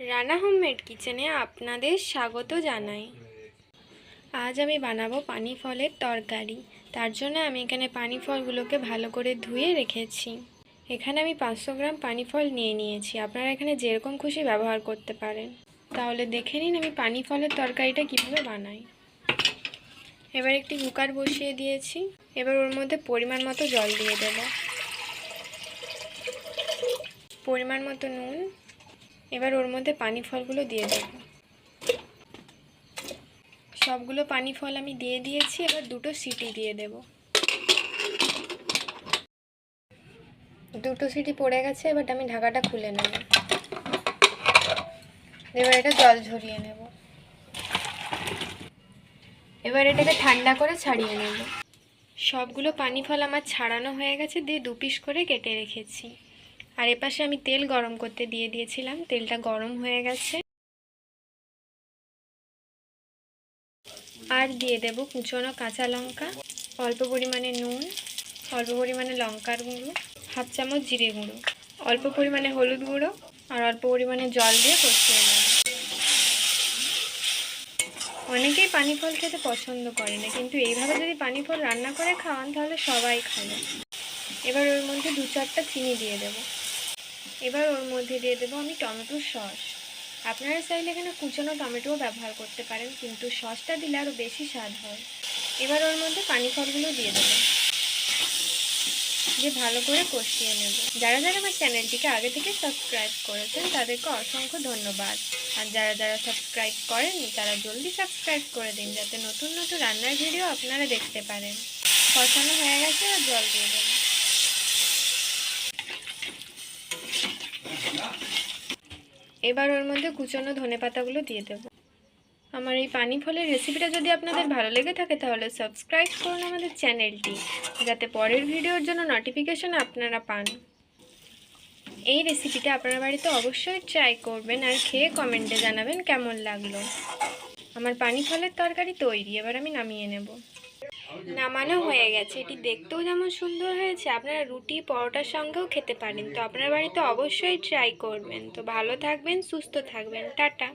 Rana homemade কিচেনে আপনাদের স্বাগত জানাই। আজ আমি বানাবো পানি ফলের তরকারি। তার জন্য আমি এখানে পানি ফলগুলোকে ভালো করে ধুয়ে রেখেছি। এখানে আমি পাঁচশো গ্রাম পানি ফল নিয়ে নিয়েছি। আপনারা এখানে যেরকম খুশি ব্যবহার করতে পারেন। তাহলে দেখে নিন আমি পানি ফলের তরকারিটা কীভাবে বানাই। এবার একটি কুকার বসিয়ে দিয়েছি। এবার ওর মধ্যে পরিমাণ মতো জল দিয়ে দেব। পরিমাণ মতো নুন এবার ওর মধ্যে পানি ফলগুলো দিয়ে দেব। সবগুলো পানি ফল আমি দিয়ে দিয়েছি, এবার দুটো সিটি দিয়ে দেব। দুটো সিটি পড়ে গেছে, এবার আমি ঢাকাটা খুলে নেব। এবার এটা জল ঝরিয়ে নেব। এবার এটাকে ঠান্ডা করে ছাড়িয়ে নেব। সবগুলো পানি ফল আমার ছাড়ানো হয়ে গেছে, দিয়ে দু পিস করে কেটে রেখেছি। আর এপাশে আমি তেল গরম করতে দিয়ে দিয়েছিলাম। তেলটা গরম হয়ে গেছে। আর দিয়ে দেব কুচনো কাঁচা লঙ্কা, অল্প পরিমাণে নুন, অল্প পরিমাণে লঙ্কার গুঁড়ো, হাফ চামচ জিরে গুঁড়ো, অল্প পরিমাণে হলুদ গুঁড়ো আর অল্প পরিমাণে জল দিয়ে কষিয়ে নেব। অনেকেই পানি ফল খেতে পছন্দ করে না, কিন্তু এইভাবে যদি পানি ফল রান্না করে খাওয়ান তাহলে সবাই খাবে। এবার ওর মধ্যে দু চারটা চিনি দিয়ে দেব। এবার ওর মধ্যে দিয়ে দেবো আমি টমেটোর সস। আপনারা চাইলে এখানে কুচানো টমেটোও ব্যবহার করতে পারেন, কিন্তু সসটা দিলে আরও বেশি স্বাদ হয়। এবার ওর মধ্যে পানি ফলগুলো দিয়ে দেবো। দিয়ে ভালো করে কষিয়ে নেব। যারা যারা আমার চ্যানেলটিকে আগে থেকে সাবস্ক্রাইব করেছেন, তাদেরকে অসংখ্য ধন্যবাদ। আর যারা যারা সাবস্ক্রাইব করেননি, তারা জলদি সাবস্ক্রাইব করে দিন, যাতে নতুন নতুন রান্নার ভিডিও আপনারা দেখতে পারেন। কষানো হয়ে গেছে আর জল দিয়ে দেবো। এবার ওর মধ্যে কুচনো ধনে পাতাগুলো দিয়ে দেবো। আমার এই পানি ফলের রেসিপিটা যদি আপনাদের ভালো লেগে থাকে তাহলে সাবস্ক্রাইব করুন আমাদের চ্যানেলটি যাতে পরের ভিডিওর জন্য নোটিফিকেশন আপনারা পান। এই রেসিপিটা আপনার বাড়িতে অবশ্যই ট্রাই করবেন আর খেয়ে কমেন্টে জানাবেন কেমন লাগল। আমার পানি ফলের তরকারি তৈরি, এবার আমি নামিয়ে নেব। নামানো হয়ে গেছে। এটি দেখতেও যেমন সুন্দর হয়েছে, আপনারা রুটি, পরোটার সঙ্গেও খেতে পারেন। তো আপনার বাড়িতে অবশ্যই ট্রাই করবেন। তো ভালো থাকবেন, সুস্থ থাকবেন। টাটা।